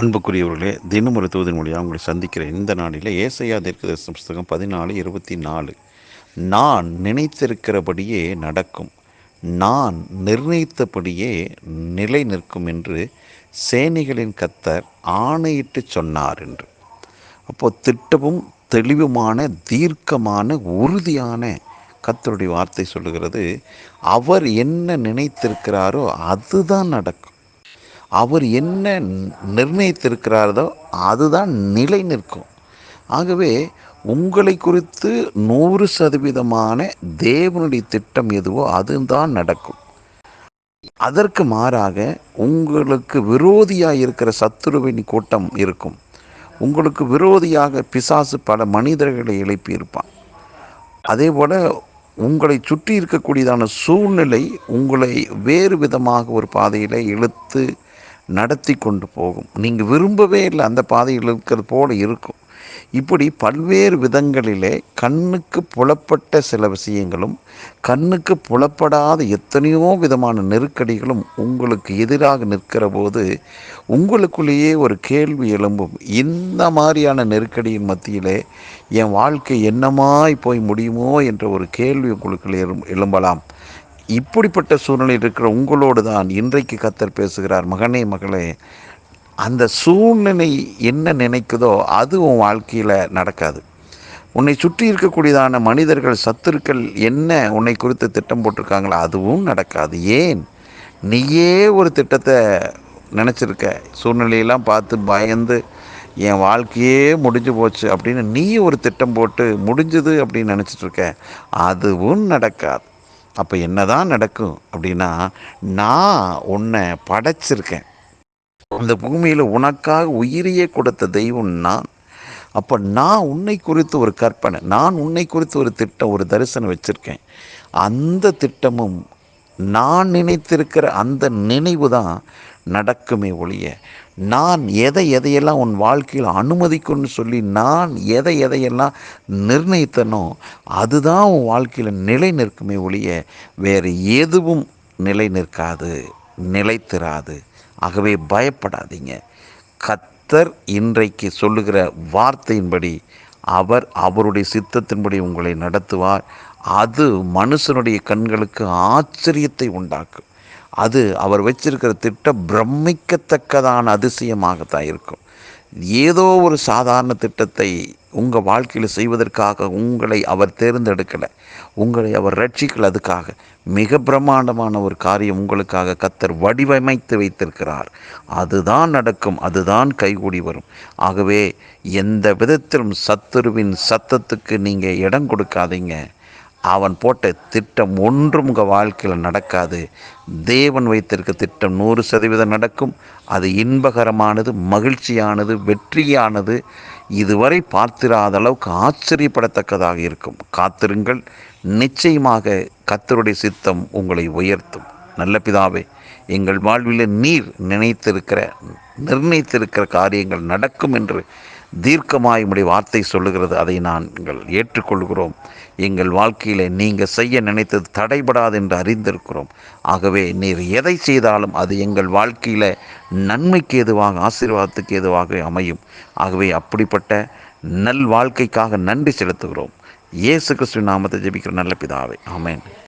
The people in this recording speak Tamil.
அன்புக்குரியவர்களே தினம் ஒரு தூதின் மொழியாக உங்களை சந்திக்கிற இந்த நாளில் ஏசையா தீர்க்கதரிசன புஸ்தகம் பதினாலு இருபத்தி நாலு நான் நினைத்திருக்கிறபடியே நடக்கும். நான் நிர்ணயித்தபடியே நிலை நிற்கும் என்று சேனைகளின் கத்தர் ஆணையிட்டு சொன்னார் என்று. அப்போது திட்டமும் தெளிவுமான தீர்க்கமான உறுதியான கத்தருடைய வார்த்தை சொல்லுகிறது அவர் என்ன நினைத்திருக்கிறாரோ அதுதான் நடக்கும். அவர் என்ன நிர்ணயித்திருக்கிறாரோ அதுதான் நிலை நிற்கும். ஆகவே உங்களை குறித்து நூறு சதவீதமான தேவனுடைய திட்டம் எதுவோ அதுதான் நடக்கும். அதற்கு மாறாக உங்களுக்கு விரோதியாக இருக்கிற சத்துருவின் கூட்டம் இருக்கும். உங்களுக்கு விரோதியாக பிசாசு பல மனிதர்களை எழுப்பியிருப்பான். அதே போல் உங்களை சுற்றி இருக்கக்கூடியதான சூழ்நிலை உங்களை வேறு விதமாக ஒரு பாதையில் இழுத்து நடத்தி கொண்டு போகும். நீங்கள் விரும்பவே இல்லை அந்த பாதையில் இருக்கிறது போல இருக்கும். இப்படி பல்வேறு விதங்களிலே கண்ணுக்கு புலப்பட்ட சில விஷயங்களும் கண்ணுக்கு புலப்படாத எத்தனையோ விதமான நெருக்கடிகளும் உங்களுக்கு எதிராக நிற்கிற போது உங்களுக்குள்ளேயே ஒரு கேள்வி எழும்பும். இந்த மாதிரியான நெருக்கடியின் மத்தியிலே என் வாழ்க்கை என்னமாய் போய் முடியுமோ என்ற ஒரு கேள்வி உங்களுக்குள்ளே எழும்பலாம். இப்படிப்பட்ட சூழ்நிலையில் இருக்கிற உங்களோடு தான் இன்றைக்கு கத்தர் பேசுகிறார். மகனே மகளே அந்த சூழ்நிலை என்ன நினைக்குதோ அது உன் வாழ்க்கையில் நடக்காது. உன்னை சுற்றி இருக்கக்கூடியதான மனிதர்கள் சத்துருக்கள் என்ன உன்னை குறித்து திட்டம் போட்டிருக்காங்களோ அதுவும் நடக்காது. ஏன்? நீயே ஒரு திட்டத்தை நினச்சிருக்க. சூழ்நிலையெல்லாம் பார்த்து பயந்து என் வாழ்க்கையே முடிஞ்சு போச்சு அப்படின்னு நீ ஒரு திட்டம் போட்டு முடிஞ்சது அப்படின்னு நினச்சிட்ருக்க அதுவும் நடக்காது. அப்போ என்ன தான் நடக்கும் அப்படின்னா நான் உன்னை படைச்சிருக்கேன். அந்த பூமியில் உனக்காக உயிரியே கொடுத்த தெய்வம் நான். அப்போ நான் உன்னை குறித்து ஒரு கற்பனை நான் உன்னை குறித்து ஒரு திட்டம் ஒரு தரிசனம் வச்சுருக்கேன். அந்த திட்டமும் நான் நினைத்திருக்கிற அந்த நினைவு தான் நடக்குமே ஒழிய நான் எதை எதையெல்லாம் உன் வாழ்க்கையில் அனுமதிக்கும்னு சொல்லி நான் எதை எதையெல்லாம் நிர்ணயித்தனோ அதுதான் உன் வாழ்க்கையில் நிலை நிற்குமே ஒழிய வேறு எதுவும் நிலை நிற்காது நிலைத்திராது. ஆகவே பயப்படாதீங்க. கத்தர் இன்றைக்கு சொல்லுகிற வார்த்தையின்படி அவர் அவருடைய சித்தத்தின்படி உங்களை நடத்துவார். அது மனுஷனுடைய கண்களுக்கு ஆச்சரியத்தை உண்டாக்கும். அது அவர் வச்சிருக்கிற திட்டம் பிரமிக்கத்தக்கதான அதிசயமாகத்தான் இருக்கும். ஏதோ ஒரு சாதாரண திட்டத்தை உங்கள் வாழ்க்கையில் செய்வதற்காக உங்களை அவர் தேர்ந்தெடுக்கலை. உங்களை அவர் ரட்சிக்கல. அதுக்காக மிக பிரம்மாண்டமான ஒரு காரியம் உங்களுக்காக கத்தர் வடிவமைத்து வைத்திருக்கிறார். அதுதான் நடக்கும். அதுதான் கைகூடி வரும். ஆகவே எந்த விதத்திலும் சத்துருவின் சத்தத்துக்கு நீங்கள் இடம் கொடுக்காதீங்க. அவன் போட்ட திட்டம் ஒன்றும் உங்கள் வாழ்க்கையில் நடக்காது. தேவன் வைத்திருக்க திட்டம் நூறு சதவீதம் நடக்கும். அது இன்பகரமானது மகிழ்ச்சியானது வெற்றியானது. இதுவரை பார்த்திராத அளவுக்கு ஆச்சரியப்படத்தக்கதாக இருக்கும். காத்திருங்கள். நிச்சயமாக கத்தருடைய சித்தம் உங்களை உயர்த்தும். நல்ல பிதாவே எங்கள் வாழ்வில் நீர் நினைத்திருக்கிற நிர்ணயித்திருக்கிற காரியங்கள் நடக்கும் என்று தீர்க்கமாய் உடைய வார்த்தை சொல்லுகிறது. அதை நாங்கள் ஏற்றுக்கொள்கிறோம். எங்கள் வாழ்க்கையில் நீங்கள் செய்ய நினைத்தது தடைபடாது என்று அறிந்திருக்கிறோம். ஆகவே நீர் எதை செய்தாலும் அது எங்கள் வாழ்க்கையில் நன்மைக்கு எதுவாக ஆசீர்வாதத்துக்கு எதுவாக அமையும். ஆகவே அப்படிப்பட்ட நல் வாழ்க்கைக்காக நன்றி செலுத்துகிறோம். இயேசு கிறிஸ்துவின் நாமத்தை ஜெபிக்கிற நல்ல பிதாவே. ஆமேன்.